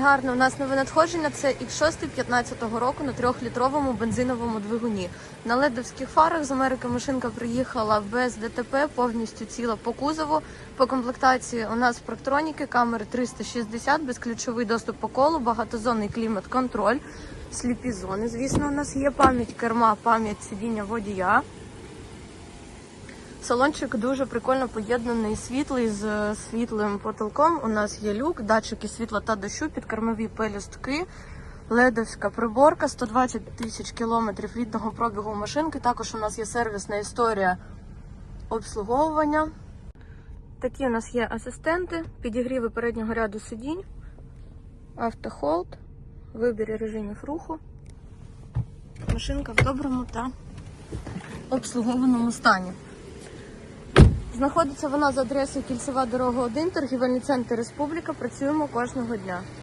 гарне у нас нове надходження це X6 15-го року на трьохлітровому бензиновому двигуні. На ледовських фарах з Америки машинка приїхала без ДТП, повністю ціла по кузову. По комплектації у нас проктроніки, камери 360, безключовий доступ по колу, багатозонний клімат-контроль, сліпі зони. Звісно, у нас є пам'ять керма, пам'ять сидіння водія. Салончик дуже прикольно поєднаний світлий з е, світлим потолком. У нас є люк, датчики світла та дощу, підкормові пелюстки, ледовська приборка, 120 тисяч кілометрів рідного пробігу машинки. Також у нас є сервісна історія обслуговування. Такі у нас є асистенти, підігріви переднього ряду сидінь, автохолд, вибір режимів руху. Машинка в доброму та обслугованому стані. Знаходиться вона за адресою Кільцева дорога 1, торгівельний центр Республіка. Працюємо кожного дня.